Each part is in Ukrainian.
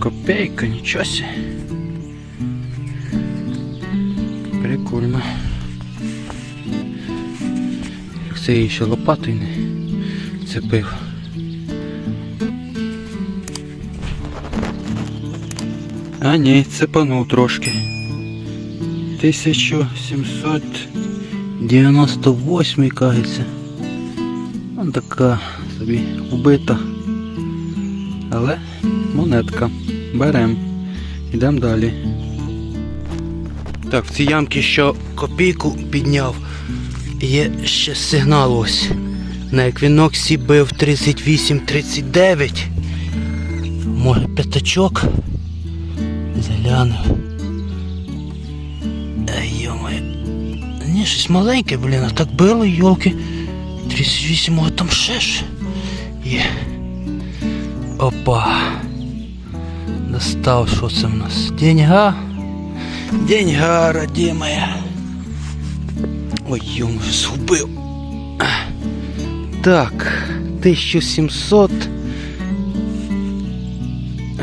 Копейка, нічого себе. Прикольно. Це її ще лопатою не цепив. А ні, цепанув трошки. 1798 кажеться. Вон така собі убита. Але монетка. Берем. Йдемо далі. Так, в цій ямці що копійку підняв. Є ще сигнал ось. На еквіноксі бив 38-39. Може п'ятачок. Заглянув. Ай, йомає. Ні, щось маленьке, блін, а так било, йолки. 38, а там ще ж є. Опа. Достав, що це в нас? Деньга. Деньга, родимая. Ой, йому згубив. Так, 1700.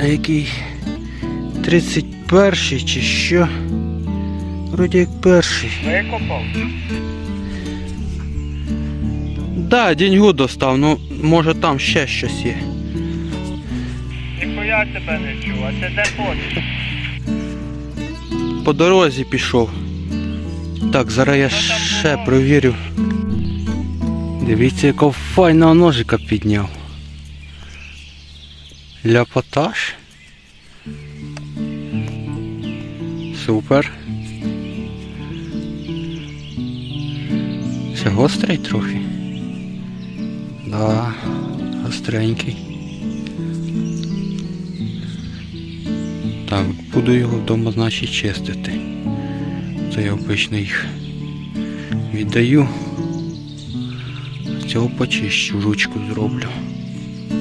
А який 31 чи що? Вроді як перший. Викопав? Да, деньгу достав, ну може там ще щось є. Ніхуя тебе не чув, а це де хочеш? По дорозі пішов. Так, зараз я ще провірю. Дивіться, якого файного ножика підняв. Ляпотаж. Супер. Ще гострий трохи. Да, гостренький. Так, буду його вдома, значить, чистити. Це я обично їх віддаю. Цього почищу, ручку зроблю.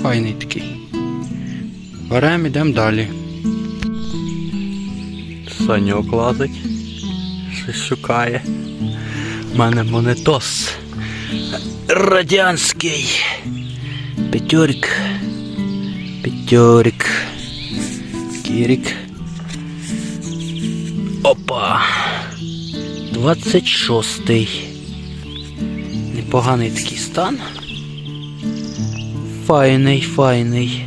Файний такий. Беремо, йдемо далі. Саньок лазить. Щось шукає. У мене монетос. Радянський. П'ятьорик. П'ятьорик. Кірик. Опа. 26-й. Непоганий такий стан. Файний, файний.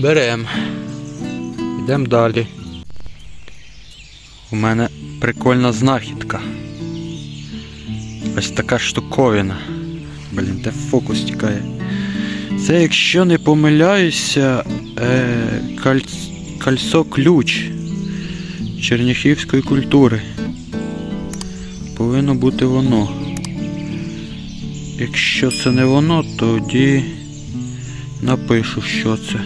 Берем. Йдемо далі. У мене прикольна знахідка. Ось така штуковина. Блін, де фокус тікає. Це, якщо не помиляюся, е, кальц... кольцо ключ черніхівської культури. Повинно бути воно. Якщо це не воно, тоді напишу, що це.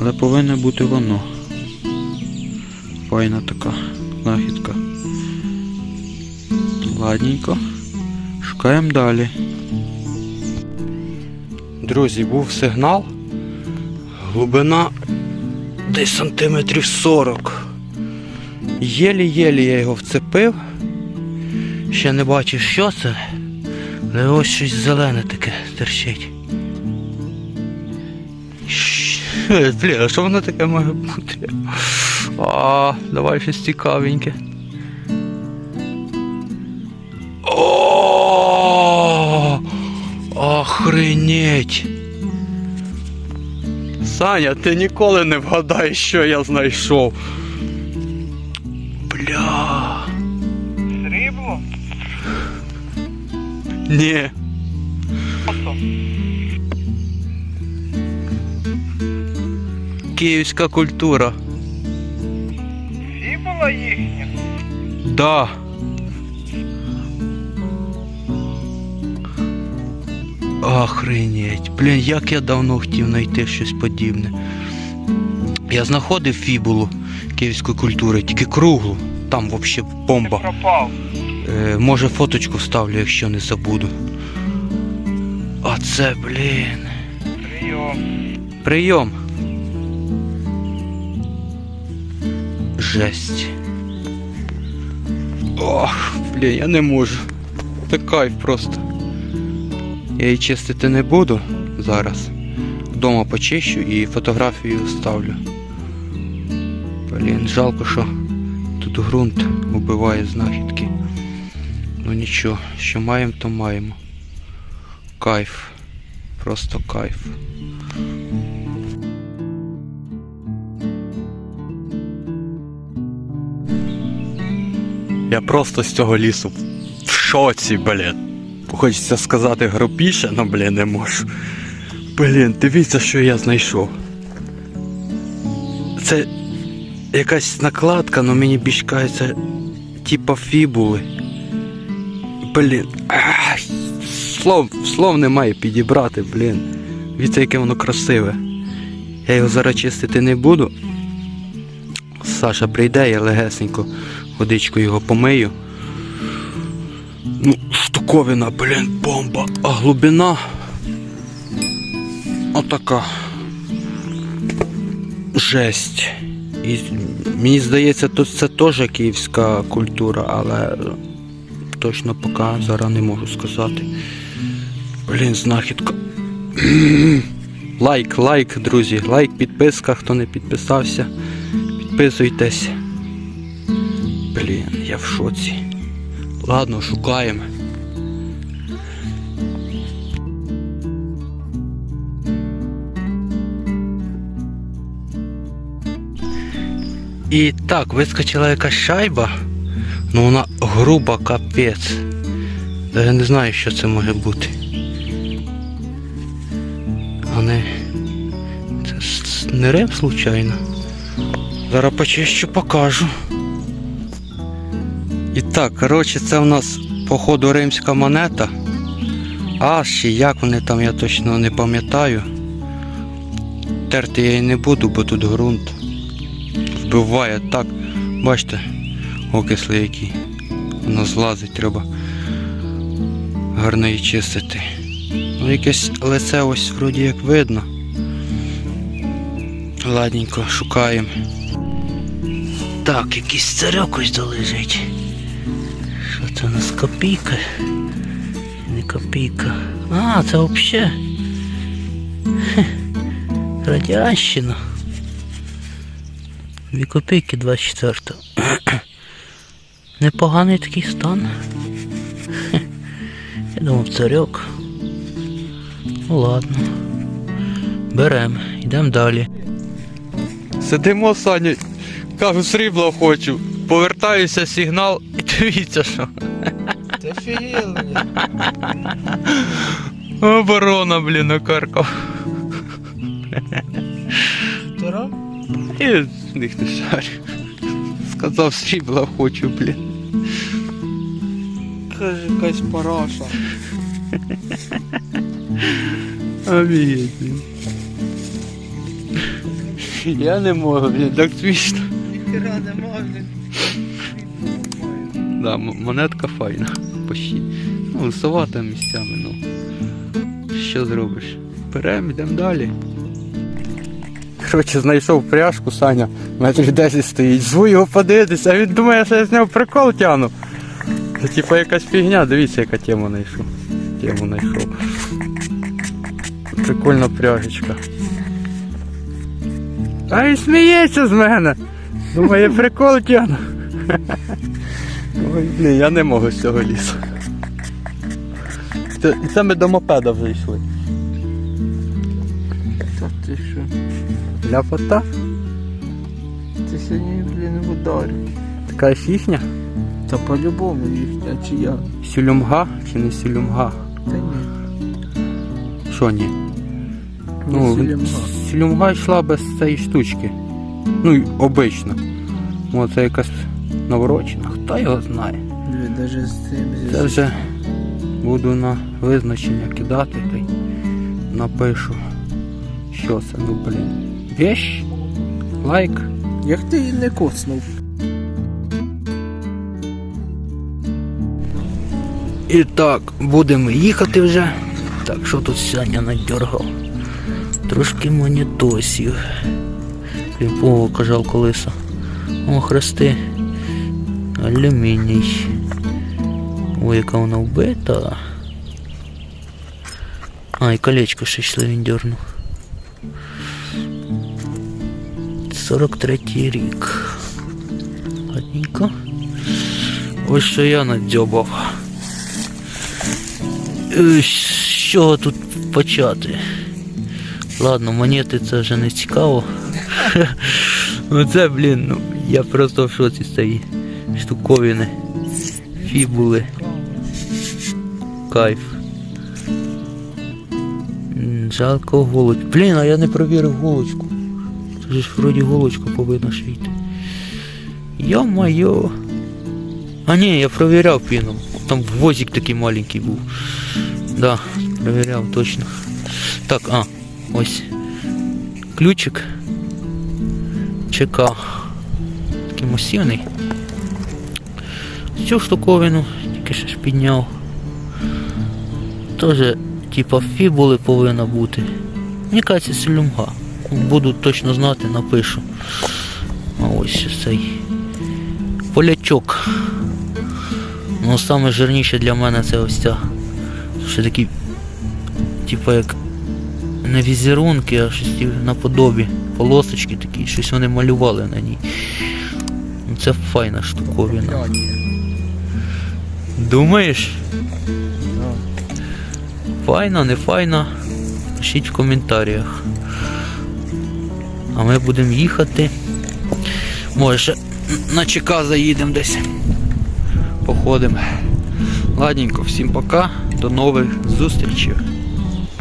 Але повинно бути воно. Файна така знахідка. Ладненько. Шукаємо далі. Друзі, був сигнал. Глибина десь сантиметрів 40. Єлі-єлі я його вцепив. Ще не бачив, що це. Але ось щось зелене таке терчить. Бля, а що воно таке може бути? А, давай щось цікавеньке. О! Охренеть! Саня, ти ніколи не вгадаєш, що я знайшов. Бля. Срібло? Ні. Київська культура. Фібула їхня? Да. Охренеть. Блін, як я давно хотів знайти щось подібне. Я знаходив фібулу київської культури, тільки круглу. Там взагалі бомба. пропав. Е, може фоточку вставлю, якщо не забуду. А це, блін. Прийом. Прийом. Жесть. Ох, блін, я не можу. Це кайф просто. Я її чистити не буду зараз. вдома почищу і фотографію ставлю. Блін, жалко, що тут ґрунт убиває знахідки. Ну нічого, що маємо, то маємо. Кайф. Просто кайф. Я просто з цього лісу в шоці, блін. Хочеться сказати грубіше, але, блін, не можу. Блін, дивіться, що я знайшов. Це якась накладка, але мені більш кажеться, типа фібули. Блін. Слов, слов немає підібрати, блін. Дивіться, яке воно красиве. Я його зараз чистити не буду. Саша прийде, я легесенько водичкою його помию. Ну, штуковина, блін, бомба. А глибина. Отака. Жесть. І мені здається, тут це теж київська культура, але точно поки зараз не можу сказати. Блін, знахідка. лайк, лайк, друзі, лайк, підписка, хто не підписався. Підписуйтесь. Блін, я в шоці. Ладно, шукаємо. І так, вискочила якась шайба. Ну вона груба капець. Я не знаю, що це може бути. А не. Це не риб, случайно. Зараз почищу покажу. І так, коротше, це у нас походу римська монета. А ще як вони там, я точно не пам'ятаю. Терти я її не буду, бо тут ґрунт вбиває так. Бачите, окисли які. Воно злазить, треба гарно її чистити. Ну якесь лице ось вроді як видно. Ладненько, шукаємо. Так, якийсь царьок ось долежить. Що це у нас копійка? Не копійка. А, це взагалі. Радянщина. Дві копійки 24. Непоганий такий стан. Я думав царьок. Ну ладно. Берем, йдемо далі. Сидимо, Саня, кажу, срібла хочу. Повертаюся сигнал і дивіться що. Ти офігел. Оборона, блін, окаркав. Тора? Них не шарю. Сказав, срібла хочу, блін. Каже, якась параша. Офігеть. Я не можу, блін, так смішно. Ніхера нема, блін. Да, монетка файна. Почти. Ну, лисовата місцями, ну. Що зробиш? Берем, йдемо далі. Коротше, знайшов пряжку, Саня, метрів 10 стоїть. Зву його подивитися, а він думає, що я з нього прикол тяну. Це типа якась фігня, дивіться, яка тема знайшов. Тему знайшов. Прикольна пряжечка. А він сміється з мене. Думає, прикол тяну. Ой, ні, я не можу з цього лісу. Це, це ми до мопеда вже йшли. Та ти що? Ляпота? Ти сьогодні, блін, в ударі. Така ж їхня? Та по-любому їхня, чи я? Сюлюмга чи не сюлюмга? Та ні. Що ні? Ну, сілімга. сюлюмга йшла без цієї штучки. Ну, обично. О, це якась наворочена. Хто його знає? Блін, даже з цим зі Це вже буду на визначення кидати та й напишу. Що це, ну блін. Вещь? Лайк? Як ти її не коснув? І так, будемо їхати вже. Так, що тут Саня надергав? Трошки монітосів. О, кажав колеса. О, хрести. Алюміній. Ой, яка вона вбита. А, і колечко ще йшли він дернув. 43 рік. Ладненько. Ось що я надзьобав. Е, З чого тут почати? Ладно, монети це вже не цікаво. Ну це, блін, ну я просто в шоці цієї штуковини. Фібули. Кайф. Жалко голочку. Блін, а я не провірив голочку. Це ж вроді голочка повинна шити. Йо-майо. А ні, я провіряв піном. Там возик такий маленький був. Да, провіряв точно. Так, а, ось. Ключик. ЧК. Такий масивний. Цю штуковину тільки що ж підняв. Тоже, типа, фібули повинна бути. Мені кажеться, сельумга. Буду точно знати, напишу. А ось цей полячок. Ну, саме жирніше для мене це ось ця. Ще такі, типа як не візерунки, а щось наподобі. Полосочки такі, щось вони малювали на ній. Ну, Це файна штуковина. Думаєш? Файна, не файна? Пишіть в коментарях. А ми будемо їхати. Може ще на ЧК заїдемо десь. Походимо. Ладненько, всім пока. До нових зустрічей.